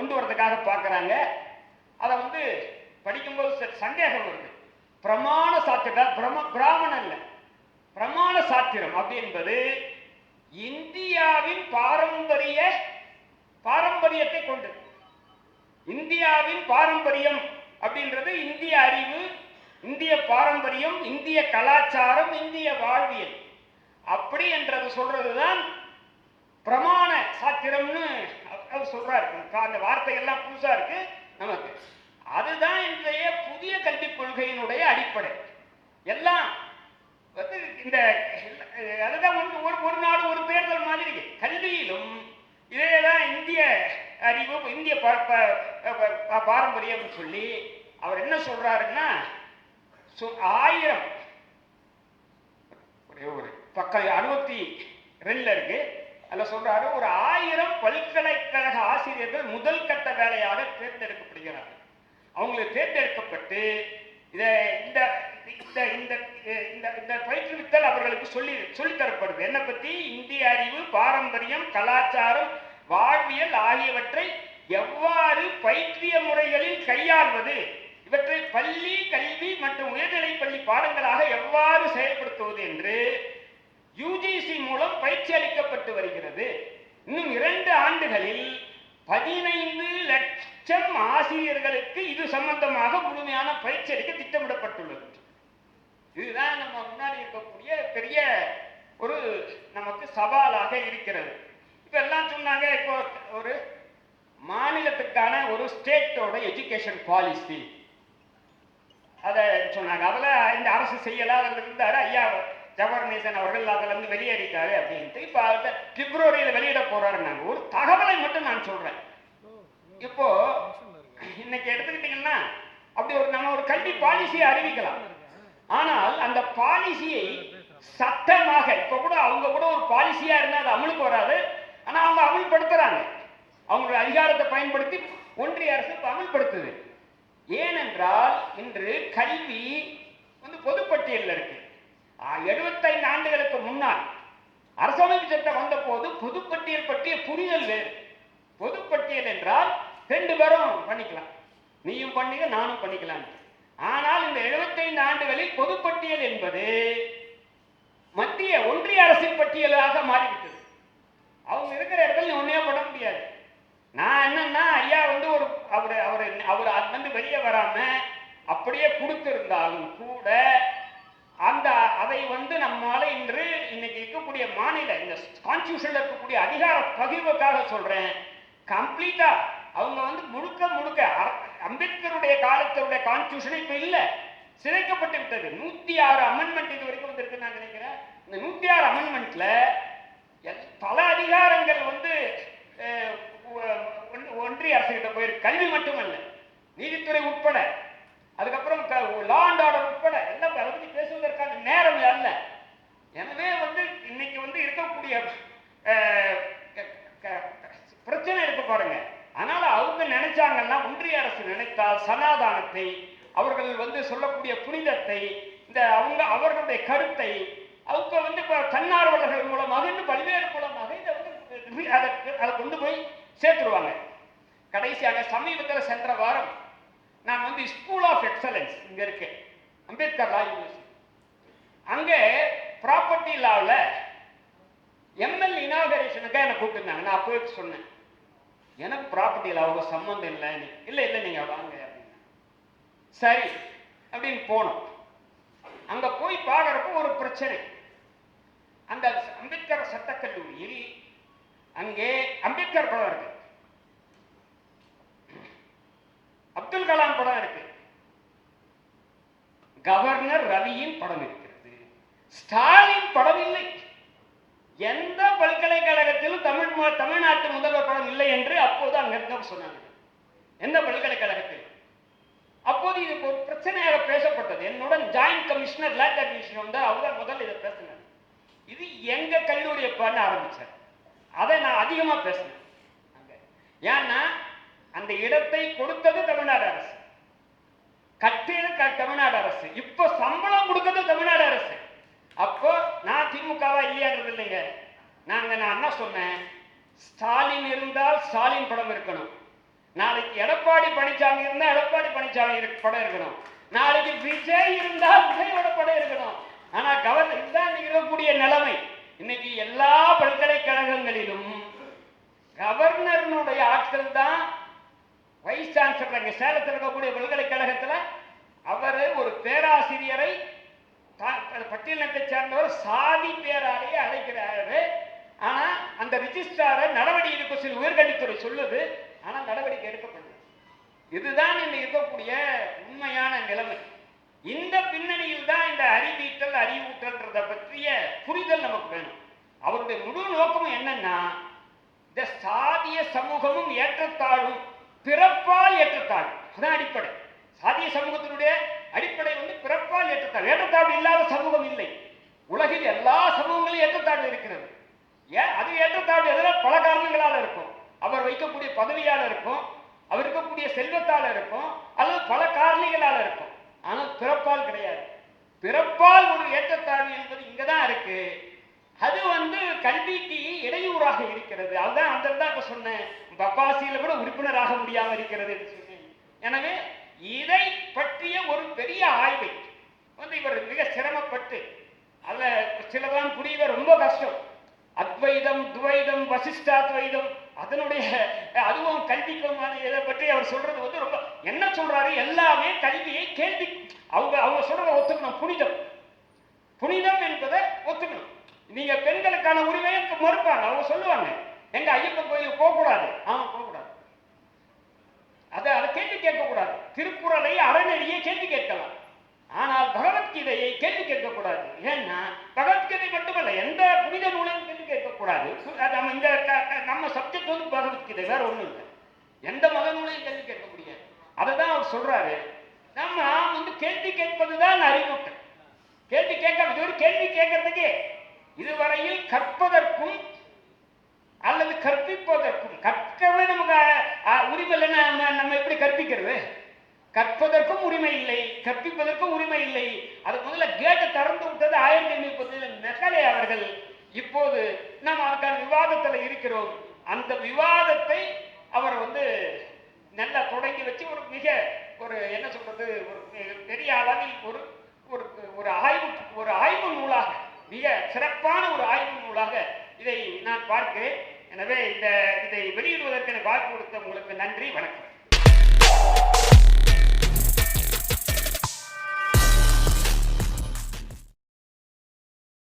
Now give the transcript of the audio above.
கொண்டு வரதுக்காக பார்க்குறாங்க. அதை வந்து படிக்கும்போது ச- சந்தேகம் வருது. பிரமாண சாத்திரம் பிரம பிராமணன் இல்லை. பிரமாண சாத்திரம் அப்படி என்பது இந்தியாவின் பாரம்பரிய பாரம்பரியத்தை கொண்டு இந்தியாவின் பாரம்பரியம் அப்படின்றது இந்திய அறிவு இந்திய பாரம்பரியம் இந்திய கலாச்சாரம் இந்திய வாழ்வியல். அப்படி என்றது சொல்றதுதான் பிரமாண சாத்திரம்னு அவ- அவர் சொல்றாரு கா- அந்த வார்த்தைகள்லாம் புதுசா இருக்கு. நமக்கு அதுதான் இன்றைய புதிய கல்விக் கொள்கையினுடைய அடிப்படை. எல்லாம் வந்து இந்த அதுதான் ஒரு ஒரு நாடு ஒரு தேர்தல் மாதிரி கல்வியிலும் இதேதான் இந்திய அறிவு இந்திய பா- பா- பா- பாரம்பரியம் சொல்லி அவர் என்ன சொல்றாருன்னா ஆயிரம் ஒரே ஒரு பக்கம் அறுபத்தி ரெண்டுல இருக்கு. அல்ல சொல்றாரு ஒரு ஆயிரம் பல்கலைக்கழக ஆசிரியர்கள் முதல் கட்ட வேலையாக தேர்ந்தெடுக்கப்படுகிறார்கள். அவங்களுக்கு தேர்ந்தெடுக்கப்பட்டு இதை இந்த இந்த இந்த இந்த இந்த பயிற்றுவித்தல் அவர்களுக்கு சொல்லி சொல்லித்தரப்படுது என்னை பற்றி பத்தி? இந்திய அறிவு பாரம்பரியம் கலாச்சாரம் வாழ்வியல் ஆகியவற்றை எவ்வாறு பயிற்றிய முறைகளில் கையாள்வது? இவற்றை பள்ளி கல்வி மற்றும் உயர்நிலை பள்ளி பாடங்களாக எவ்வாறு செயல்படுத்துவது என்று யுஜிசி மூலம் பயிற்சி அளிக்க வருகிறது. இன்னும் இரண்டு ஆண்டுகளில் பதினைந்து லட்சம் ஆசிரியர்களுக்கு இது சம்பந்தமாக முழுமையான பயிற்சி அளிக்க திட்டமிடப்பட்டுள்ளது. இதுதான் நம்ம முன்னாடி இருக்கக்கூடிய பெரிய ஒரு நமக்கு சவாலாக இருக்கிறது. இப்ப எல்லாம் சொன்னாங்க இப்போ ஒரு மாநிலத்துக்கான ஒரு ஸ்டேட்டோட எஜுகேஷன் பாலிசி. அதை சொன்னாங்க. அதில் இந்த அரசு செய்யலாம் அதில் இருந்தார் ஐயா ஜவஹர்நேசன் அவர்கள் அதிலிருந்து வெளியேறிட்டாரு அப்படின்ட்டு. இப்போ நான் சொல்றேன். இப்போ இன்னைக்கு எடுத்துக்கிட்டீங்கன்னா அப்படி ஒரு நம்ம ஒரு கல்வி பாலிசியை அறிவிக்கலாம். ஆனால் அந்த பாலிசியை சட்டமாக இப்ப கூட அவங்க கூட ஒரு பாலிசியா இருந்தா அது அமலுக்கு வராது. ஆனா அவங்க அமல்படுத்துறாங்க. அவங்களுடைய அதிகாரத்தை பயன்படுத்தி ஒன்றிய அரசு அமல்படுத்துது. ஏனென்றால் இன்று கல்வி வந்து பொதுப்பட்டியலில் இருக்கு. எழுபத்தைந்து ஆண்டுகளுக்கு முன்னால் அரசமைப்பு சட்டம் வந்த போது பொதுப்பட்டியல் பற்றிய புரிதல் வேறு. பொதுப்பட்டியல் என்றால் ரெண்டு பேரும் பண்ணிக்கலாம். நீயும் பண்ணிக்க நானும் பண்ணிக்கலாம். ஆனால் இந்த 75 ஆண்டுகளில் பொதுப்பட்டியல் என்பது மத்திய ஒன்றிய அரசின் பட்டியலாக மாறிவிட்டது. அவங்க இருக்கிற இடத்துல நீ ஒன்னே பண்ண முடியாது. நான் என்னன்னா ஐயா வந்து ஒரு அவர் அவர் அவர் அதுலேருந்து வந்து வெளியே வராம அப்படியே கொடுத்திருந்தாலும் கூட அந்த அதை வந்து நம்மால இன்று இன்னைக்கு இருக்கக்கூடிய மாநில இந்த கான்ஸ்டியூஷன்ல இருக்கக்கூடிய அதிகார பகிர்வுக்காக சொல்றேன். கம்ப்ளீட்டா அவங்க வந்து முழுக்க முழுக்க அர- அம்பேத்கருடைய காலத்தினுடைய கான்ஸ்டியூஷன் இப்ப இல்ல. சிதைக்கப்பட்டு விட்டது. நூத்தி ஆறு அமெண்ட்மெண்ட் இது வரைக்கும் வந்திருக்கு நான் நினைக்கிறேன். இந்த நூத்தி ஆறு அமெண்ட்மெண்ட்ல பல அதிகாரங்கள் வந்து ஒன்றிய அரசு கிட்ட போயிருக்கு கல்வி மட்டுமல்ல நீதித்துறை உட்பட. அதுக்கப்புறம் லா அண்ட் ஆர்டர் உட்பட. எல்லாம் அதை பத்தி பேசுவதற்கான நேரம் அல்ல எனவே வந்து இன்னைக்கு வந்து இருக்கக்கூடிய அஹ், க- க- பிரச்சனை இருக்கு பாருங்க. அதனால அவங்க நினைச்சாங்கன்னா ஒன்றிய அரசு நினைத்தால் சனாதானத்தை அவர்கள் வந்து சொல்லக்கூடிய புனிதத்தை இந்த அவங்க அவர்களுடைய கருத்தை அவங்க வந்து தன்னார்வலர்கள் மூலமாக இன்னும் பல்வேறு மூலமாக இதை வந்து அதை அதை கொண்டு போய் சேர்த்துருவாங்க. கடைசியாக சமீபத்தில் சென்ற வாரம் நான் வந்து ஸ்கூல் ஆஃப் எக்ஸலன்ஸ் இங்க இருக்கேன் அம்பேத்கர் லா யூனிவர்சிட்டி அங்கே ப்ராப்பர்ட்டி லாவில் எம்எல் இனாகரேஷனுக்காக என்னை கூப்பிட்டுருந்தாங்க. நான் அப்போவே சொன்னேன். எனக்கு ப்ராப்பர்ட்டியில் அவங்க சம்மந்தம் இல்லை இல்லை இல்லை நீங்க வாங்க அப்படின்னா. சரி அப்படின்னு போனோம். அங்க போய் பார்க்குறப்போ ஒரு பிரச்சனை. அந்த அம்பேத்கர் சட்டக்கல்லூரியில் அங்கே அம்பேத்கர் படம் இருக்கு. அப்துல் கலாம் படம் இருக்கு. கவர்னர் ரவியின் படம் இருக்கிறது. ஸ்டாலின் படம் இல்லை. எந்த பல்கலைக்கழகத்திலும் தமிழ் தமிழ்நாட்டு முதல்வர் படம் இல்லை என்று அப்போது அங்க சொன்னாங்க. எந்த பல்கலைக்கழகத்தில் அப்போது இது ஒரு பிரச்சனையாக பேசப்பட்டது. என்னுடன் ஜாயிண்ட் கமிஷனர் லேட் அட்மிஷன் வந்து அவர் முதல் முதல்ல இதை பேசினார். இது எங்க கல்லூரியை பண்ண ஆரம்பிச்சார். அதை நான் அதிகமா பேசினேன். அங்கே. ஏன்னா அந்த இடத்தை கொடுத்தது தமிழ்நாடு அரசு. கட்டியது க- தமிழ்நாடு அரசு. இப்போ சம்பளம் கொடுத்தது தமிழ்நாடு அரசு. அப்போ நான் திமுகவா இல்லையான்றது இல்லைங்க. நாங்க நான் என்ன சொன்னேன்? ஸ்டாலின் இருந்தால் ஸ்டாலின் படம் இருக்கணும். நாளைக்கு எடப்பாடி பழனிசாமி இருந்தால் எடப்பாடி பழனிசாமி படம் இருக்கணும். நாளைக்கு விஜய் இருந்தால் விஜயோட படம் இருக்கணும். ஆனா கவர்னர் இதுதான் இருக்கக்கூடிய நிலைமை. இன்னைக்கு எல்லா பல்கலைக்கழகங்களிலும் கவர்னருடைய ஆட்கள் தான் வைஸ் சான்சலர். சேலத்தில் இருக்கக்கூடிய பல்கலைக்கழகத்தில் அவர் ஒரு பேராசிரியரை பட்டியலத்தை சேர்ந்தவர் சாதி பேராலேயே அழைக்கிறாரு. ஆனா அந்த ரிஜிஸ்ட்ராரை நடவடிக்கை எடுக்க சொல்லி உயர்கல்வித்துறை சொல்லுது ஆனா நடவடிக்கை எடுக்கப்படுது இதுதான் இந்த இருக்கக்கூடிய உண்மையான நிலைமை. இந்த பின்னணியில் தான் இந்த அறிவீட்டல் அறிவூட்டல்ன்றத பற்றிய புரிதல் நமக்கு வேணும். அவருடைய முழு நோக்கமும் என்னன்னா இந்த சாதிய சமூகமும் ஏற்றத்தாழும் பிறப்பால் ஏற்றத்தாழும் அதான் அடிப்படை. சாதிய சமூகத்தினுடைய அடிப்படை வந்து பிறப்பால் ஏற்றத்தாழ்வு. ஏற்றத்தாழ்வு இல்லாத சமூகம் இல்லை. உலகில் எல்லா சமூகங்களும் ஏற்றத்தாழ்வு இருக்கிறது. ஏன்? அது ஏற்றத்தாழ்வு எதில் பல காரணங்களால் இருக்கும். அவர் வைக்கக்கூடிய பதவியால் இருக்கும். அவர் இருக்கக்கூடிய செல்வத்தால் இருக்கும். அல்லது பல காரணிகளால் இருக்கும். ஆனால் பிறப்பால் கிடையாது. பிறப்பால் ஒரு ஏற்றத்தாழ்வு என்பது இங்கே தான் இருக்கு. அது வந்து கல்விக்கு இடையூறாக இருக்கிறது. அதுதான் அந்த தான் இப்போ சொன்னேன். பப்பாசியில் கூட உறுப்பினராக முடியாமல் இருக்கிறது என்று சொன்னேன். எனவே இதை பற்றிய ஒரு பெரிய ஆய்வை வந்து இவர் மிக சிரமப்பட்டு அதுல சிலதான் புரியவே ரொம்ப கஷ்டம். அத்வைதம் துவைதம் வசிஷ்டாத்வைதம் அதனுடைய அதுவும் கல்விக்கமான இதை பற்றி அவர் சொல்றது வந்து ரொம்ப என்ன சொல்றாரு? எல்லாமே கல்வியை கேள்வி அவங்க அவங்க சொல்றத ஒத்துக்கணும் புனிதம். புனிதம் என்பதை ஒத்துக்கணும். நீங்க பெண்களுக்கான உரிமையை மறுப்பாங்க அவங்க சொல்லுவாங்க எங்க ஐயப்பன் கோயிலுக்கு போகக்கூடாது. கூடாது ஆமா அதை அதை கேள்வி கேட்கக்கூடாது. திருக்குறளை அறநெறியை கேள்வி கேட்கலாம். ஆனால் பகவத்கீதையை கேள்வி கேட்கக்கூடாது. ஏன்னா பகவத்கீதை மட்டுமல்ல எந்த புனித நூலையும் கேள்வி கேட்கக்கூடாது. நம்ம இந்த நம்ம சப்ஜெக்ட் வந்து பகவத்கீதை வேற ஒன்றும் இல்லை. எந்த மத நூலையும் கேள்வி கேட்க முடியாது. அதை தான் அவர் சொல்றாரு. நம்ம வந்து கேள்வி கேட்பதுதான் அறிவுட்டம் கேள்வி கேட்க இது ஒரு கேள்வி கேட்கறதுக்கே. இதுவரையில் கற்பதற்கும் அல்லது கற்பிப்பதற்கும். கற்கவே நமக்கு உரிமை இல்லைன்னா நம்ம நம்ம எப்படி கற்பிக்கிறது? கற்பதற்கும் உரிமை இல்லை கற்பிப்பதற்கும் உரிமை இல்லை. அது முதல்ல கேட்டை திறந்து விட்டது ஆயிரத்தி எண்ணூத்தி பத்தில் அவர்கள். இப்போது நாம் அதுக்கான விவாதத்தில் இருக்கிறோம். அந்த விவாதத்தை அவர் வந்து நல்லா தொடங்கி வச்சு ஒரு மிக ஒரு என்ன சொல்றது ஒரு பெரிய அளவில் ஒரு ஒரு ஒரு ஆய்வு ஒரு ஆய்வு நூலாக மிக சிறப்பான ஒரு ஆய்வு நூலாக இதை நான் பார்க்கிறேன். எனவே இந்த இதை வெளியிடுவதற்கு எனக்கு வாய்ப்பு கொடுத்த உங்களுக்கு நன்றி வணக்கம்.